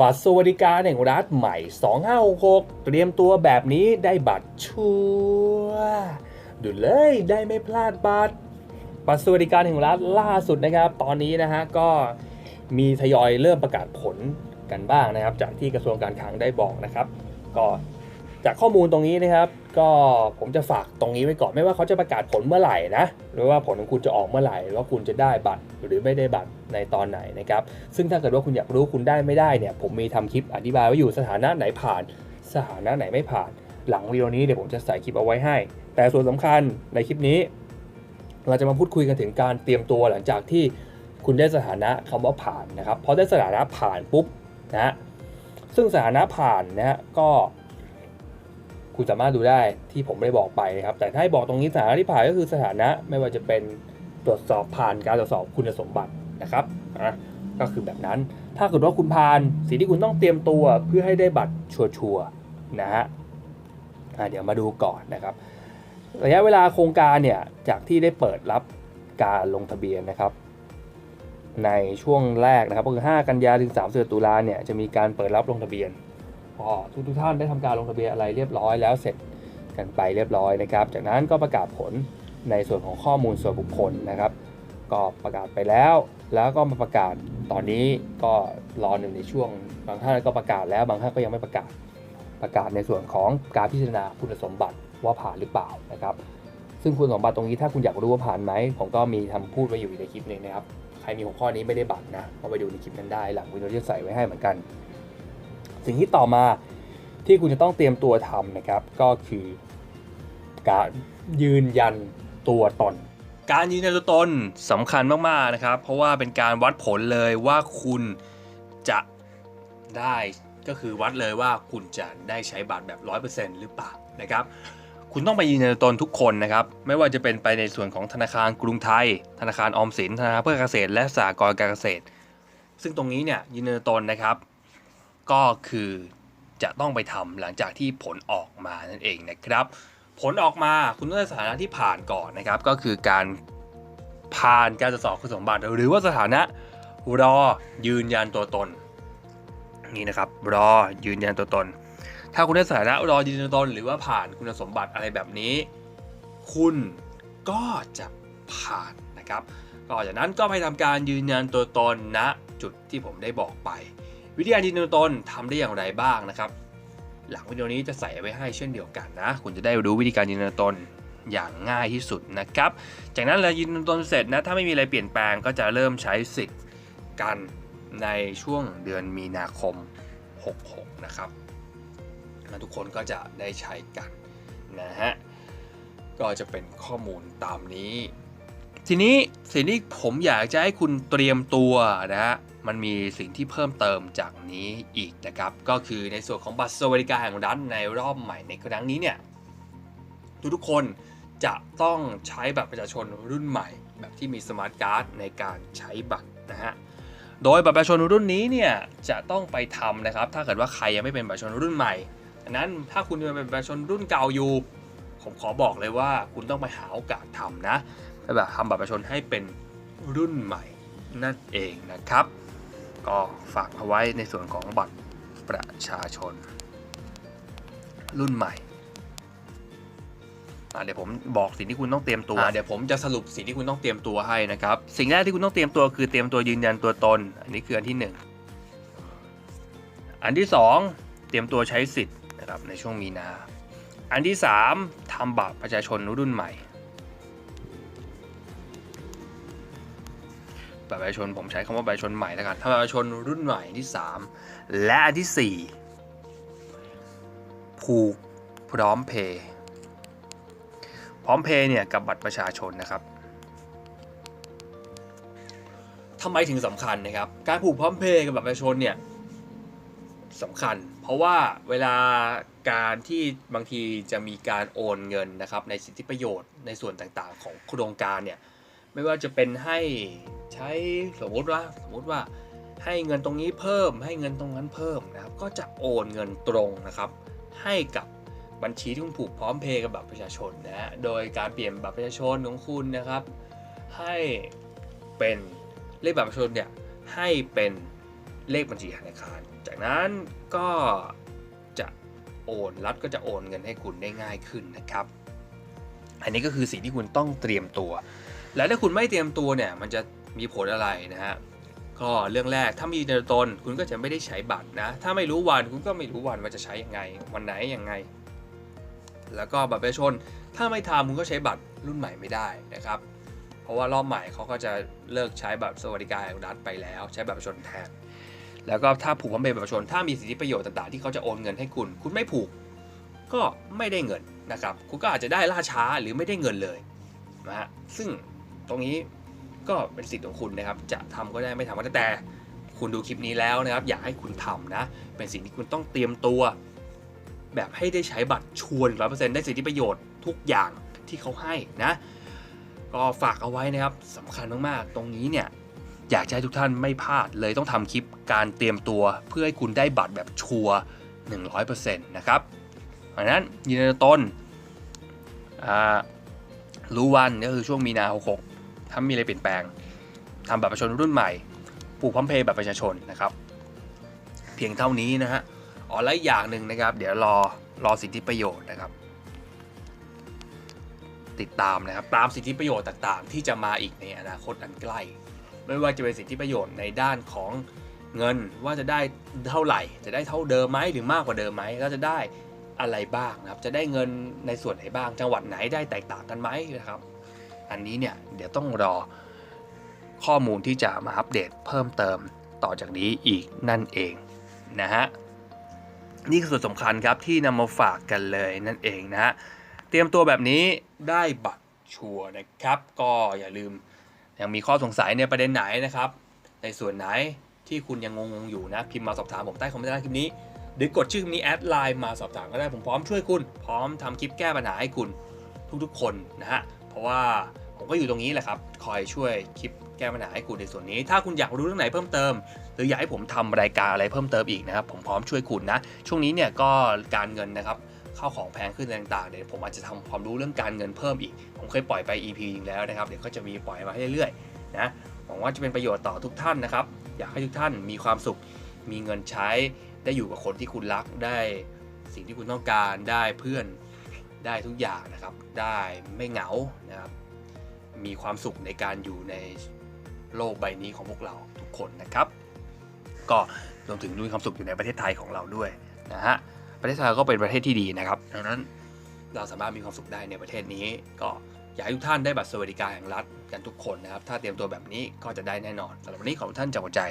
บัตรสวัสดิการแห่งรัฐใหม่ 2566 เตรียมตัวแบบนี้ได้บัตรชัวดูเลยได้ไม่พลาดบัตร บัตรสวัสดิการแห่งรัฐล่าสุดนะครับ ตอนนี้นะฮะก็มีทยอยเริ่มประกาศผลกันบ้างนะครับ จากที่กระทรวงการคลังได้บอกนะครับ ก็ จากข้อมูลตรงนี้นะครับ ก็ผมจะฝากตรงนี้ไว้ก่อนไม่ว่าเขาจะประกาศผลเมื่อไหร่นะหรือว่าผลของคุณจะออกเมื่อไหร่ว่าคุณจะได้บัตรหรือไม่ได้บัตรในตอนไหนนะครับซึ่งถ้าเกิดว่าคุณอยากรู้คุณได้ไม่ได้เนี่ยผมมีทำคลิปอธิบายไว้อยู่สถานะไหนผ่าน สถานะไหนไม่ผ่าน หลังวิดีโอนี้เดี๋ยวผมจะใส่คลิปเอาไว้ให้ แต่ส่วนสำคัญในคลิปนี้ เราจะมาพูดคุยกันถึงการเตรียมตัวหลังจากที่คุณได้สถานะคำว่าผ่านนะครับพอได้สถานะผ่านปุ๊บนะฮะซึ่งสถานะผ่านนะฮะก็ คุณสามารถดูได้ที่ผมไม่ได้บอกไปนะครับ แต่ถ้าให้บอกตรงนี้สถานะที่ผ่านก็คือสถานะไม่ว่าจะเป็นตรวจสอบผ่านการตรวจสอบคุณสมบัตินะครับอะก็คือแบบนั้น ถ้าเกิดว่าคุณผ่านสิ่งที่คุณต้องเตรียมตัวเพื่อให้ได้บัตรชัวร์ๆนะฮะเดี๋ยวมาดูก่อนนะครับ ระยะเวลาโครงการเนี่ยจากที่ได้เปิดรับการลงทะเบียนนะครับ ในช่วงแรกนะครับก็คือ 5 กันยาถึง 3 ตุลาเนี่ยจะมีการเปิดรับลงทะเบียน พอทุกทุกท่านได้ทำการลงทะเบียนอะไรเรียบร้อยแล้วเสร็จกันไปเรียบร้อยนะครับ จากนั้นก็ประกาศผลในส่วนของข้อมูลส่วนบุคคลนะครับ ก็ประกาศไปแล้ว แล้วก็มาประกาศตอนนี้ก็รอหนึ่งในช่วง บางท่านก็ประกาศแล้วบางท่านก็ยังไม่ประกาศประกาศในส่วนของการพิจารณาคุณสมบัติว่าผ่านหรือเปล่านะครับ ซึ่งคุณสมบัติตรงนี้ถ้าคุณอยากรู้ว่าผ่านไหมผมก็มีทำพูดไว้อยู่ในคลิปหนึ่งนะครับใครมีหัวข้อนี้ไม่ได้บัตรนะก็ไปดูในคลิปนั้นได้หลังวิดีโอที่ใส่ไว้ให้เหมือนกัน สิ่งที่ต่อมาที่คุณจะต้องเตรียมตัวทำนะครับก็คือการยืนยันตัวตน การยืนยันตัวตนสำคัญมากๆนะครับ เพราะว่าเป็นการวัดผลเลยว่าคุณจะได้ก็คือวัดเลยว่าคุณจะได้ใช้บัตรแบบ 100%หรือเปล่านะครับคุณต้องไปยืนยันตัวตนทุกคนนะครับ ไม่ว่าจะเป็นไปในส่วนของธนาคารกรุงไทย ธนาคารออมสิน ธนาคารเพื่อเกษตร และสหกรณ์การเกษตร ซึ่งตรงนี้เนี่ยยืนยันตัวตนนะครับ ก็คือจะต้องไปทำหลังจากที่ผลออกมานั่นเองนะครับ ผลออกมาคุณต้องได้สถานะที่ผ่านก่อนนะครับ ก็คือการผ่านการตรวจสอบคุณสมบัติ หรือว่าสถานะรอยืนยันตัวตนนี่นะครับรอยืนยันตัวตน ถ้าคุณได้สถานะรอยืนยันตัวตน หรือว่าผ่านคุณสมบัติอะไรแบบนี้ คุณก็จะผ่านนะครับก็จากนั้นก็ไปทำการยืนยันตัวตนณจุดที่ผมได้บอกไป วิธีการยืนยันตัวตนทำได้อย่างไรบ้างนะครับ หลังวิดีโอนี้จะใส่ไว้ให้เช่นเดียวกันนะ คุณจะได้รู้วิธีการยืนยันตัวตนอย่างง่ายที่สุดนะครับ จากนั้นเรายืนยันตัวตนเสร็จนะ ถ้าไม่มีอะไรเปลี่ยนแปลงก็จะเริ่มใช้สิทธิ์กันในช่วงเดือนมีนาคม 66 นะครับทุกคนก็จะได้ใช้กันนะฮะ ก็จะเป็นข้อมูลตามนี้ ทีนี้สิ่งที่ผมอยากจะให้คุณเตรียมตัวนะฮะ มันมีสิ่งที่เพิ่มเติมจากนี้อีกนะครับ ก็คือในส่วนของบัตรสวัสดิการแห่งรัฐในรอบใหม่ในครั้งนี้เนี่ยทุกๆคนจะต้องใช้บัตรประชาชนรุ่นใหม่ แบบที่มีสมาร์ทการ์ดในการใช้บัตรนะฮะโดยบัตรประชาชนรุ่นนี้เนี่ยจะต้องไปทำนะครับ ถ้าเกิดว่าใครยังไม่เป็นบัตรประชาชนรุ่นใหม่ดังนั้นถ้าคุณยังเป็นบัตรประชาชนรุ่นเก่าอยู่ผมขอบอกเลยว่าคุณต้องไปหาโอกาสทำนะแบบทำบัตรประชาชนให้เป็นรุ่นใหม่นั่นเองนะครับ ก็ฝากเอาไว้ในส่วนของบัตรประชาชน รุ่นใหม่อะเดี๋ยวผมบอกสิ่งที่คุณต้องเตรียมตัวอะเดี๋ยวผมจะสรุปสิ่งที่คุณต้องเตรียมตัวให้นะครับ สิ่งแรกที่คุณต้องเตรียมตัวคือเตรียมตัวยืนยันตัวตน อันนี้คืออันที่หนึ่งอันที่สองเตรียมตัวใช้สิทธิ์นะครับในช่วงมีนา อันที่สามทำบัตรประชาชนรุ่นใหม่ บัตรประชาชนผมใช้คำว่าบัตรประชาชนใหม่แล้วกันทำบัตรประชาชนรุ่นใหม่ที่ 3 และอันที่ 4 ผูกพร้อมเพย์พร้อมเพย์เนี่ยกับบัตรประชาชนนะครับทำไมถึงสำคัญนะครับ การผูกพร้อมเพย์กับบัตรประชาชนเนี่ยสำคัญ เพราะว่าเวลาการที่บางทีจะมีการโอนเงินนะครับในสิทธิประโยชน์ในส่วนต่างๆ ของโครงการเนี่ยไม่ว่าจะเป็นให้ ช้สมมติว่าสมมติว่าให้เงินตรงนี้เพิ่ม ให้เงินตรงนั้นเพิ่มนะครับ ก็จะโอนเงินตรงนะครับ ให้กับบัญชีที่คุณผูกพร้อมเพย์กับบัตรประชาชนนะฮะโดยการเปลี่ยนบัตรประชาชนของคุณนะครับ ให้เป็นเลขบัตรประชาชนเนี่ยให้เป็นเลขบัญชีธนาคาร จากนั้นก็จะโอนรัฐก็จะโอนเงินให้คุณได้ง่ายขึ้นนะครับ อันนี้ก็คือสิ่งที่คุณต้องเตรียมตัว และถ้าคุณไม่เตรียมตัวเนี่ยมันจะ มีผลอะไรนะฮะก็เรื่องแรกถ้ามีตัวตนคุณก็จะไม่ได้ใช้บัตรนะ ถ้าไม่รู้วันคุณก็ไม่รู้วันว่าจะใช้ยังไง วันไหนยังไง แล้วก็บัตรประชาชนถ้าไม่ทำคุณก็ใช้บัตรรุ่นใหม่ไม่ได้นะครับ เพราะว่ารอบใหม่เขาก็จะเลิกใช้บัตรสวัสดิการแห่งรัฐไปแล้ว ใช้บัตรประชาชนแทนแล้วก็ถ้าผูกพันเป็นบัตรประชาชนถ้ามีสิทธิประโยชน์ต่างๆ ที่เขาจะโอนเงินให้คุณ คุณไม่ผูก ก็ไม่ได้เงินนะครับ คุณก็อาจจะได้ล่าช้าหรือไม่ได้เงินเลยนะฮะซึ่งตรงนี้ ก็เป็นสิทธิ์ของคุณนะครับ จะทำก็ได้ไม่ทำก็ได้แต่ คุณดูคลิปนี้แล้วนะครับ อยากให้คุณทำนะ เป็นสิ่งที่คุณต้องเตรียมตัว แบบให้ได้ใช้บัตรชวนร้อยเปอร์เซ็นต์ได้สิทธิประโยชน์ทุกอย่างที่เขาให้นะ ก็ฝากเอาไว้นะครับสำคัญมากๆ ตรงนี้เนี่ยอยากจะให้ทุกท่านไม่พลาดเลยต้องทำคลิปการเตรียมตัว เพื่อให้คุณได้บัตรแบบชัวร์100%นะครับเพราะฉะนั้นยืนต้นรู้วันก็คือช่วงมีนา66 ถ้ามีอะไรเปลี่ยนแปลงทำบัตรประชาชนรุ่นใหม่ปลูกพร้อมเพย์บัตรประชาชนนะครับ เพียงเท่านี้นะฮะอ๋อและอีกอย่างหนึ่งนะครับ เดี๋ยวรอรอสิทธิประโยชน์นะครับ ติดตามนะครับ ตามสิทธิประโยชน์ต่างๆ ที่จะมาอีกในอนาคตอันใกล้ ไม่ว่าจะเป็นสิทธิประโยชน์ในด้านของเงินว่าจะได้เท่าไหร่ จะได้เท่าเดิมไหมหรือมากกว่าเดิมไหมแล้วจะได้อะไรบ้างนะครับ จะได้เงินในส่วนไหนบ้าง จังหวัดไหนได้แตกต่างกันไหมนะครับ อันนี้เนี่ยเดี๋ยวต้องรอข้อมูลที่จะมาอัปเดตเพิ่มเติมต่อจากนี้อีกนั่นเองนะฮะนี่คือส่วนสำคัญครับที่นำมาฝากกันเลยนั่นเองนะฮะเตรียมตัวแบบนี้ได้บัตรชัวร์นะครับ ก็อย่าลืมยังมีข้อสงสัยในประเด็นไหนนะครับ ในส่วนไหนที่คุณยังงงๆอยู่นะ พิมพ์มาสอบถามผมใต้คอมเมนต์ใต้คลิปนี้ หรือกดชื่อนี้แอดไลน์มาสอบถามก็ได้ผมพร้อมช่วยคุณ พร้อมทำคลิปแก้ปัญหาให้คุณทุกๆคนนะฮะเพราะว่า ผมก็อยู่ตรงนี้แหละครับ คอยช่วยคลิปแก้ปัญหาให้คุณในส่วนนี้ ถ้าคุณอยากรู้เรื่องไหนเพิ่มเติม หรืออยากให้ผมทำรายการอะไรเพิ่มเติมอีกนะครับ ผมพร้อมช่วยคุณนะ ช่วงนี้เนี่ยก็การเงินนะครับข้าวของแพงขึ้นต่างๆ เดี๋ยวผมอาจจะทำความรู้เรื่องการเงินเพิ่มอีก ผมเคยปล่อยไป EP นึงแล้วนะครับ เดี๋ยวก็จะมีปล่อยมาให้เรื่อยๆ นะ หวังว่าจะเป็นประโยชน์ต่อทุกท่านนะครับ อยากให้ทุกท่านมีความสุข มีเงินใช้ ได้อยู่กับคนที่คุณรัก ได้สิ่งที่คุณต้องการ ได้เพื่อน ได้ทุกอย่างนะครับ ได้ไม่เหงานะครับ มีความสุขในการอยู่ในโลกใบนี้ของพวกเราทุกคนนะครับ ก็รวมถึงมีความสุขอยู่ในประเทศไทยของเราด้วยนะฮะประเทศไทยก็เป็นประเทศที่ดีนะครับดังนั้นเราสามารถมีความสุขได้ในประเทศนี้ ก็อยากให้ทุกท่านได้บัตรสวัสดิการแห่งรัฐกันทุกคนนะครับ ถ้าเตรียมตัวแบบนี้ก็จะได้แน่นอนสำหรับวันนี้ขอบคุณท่านจากหัวใจ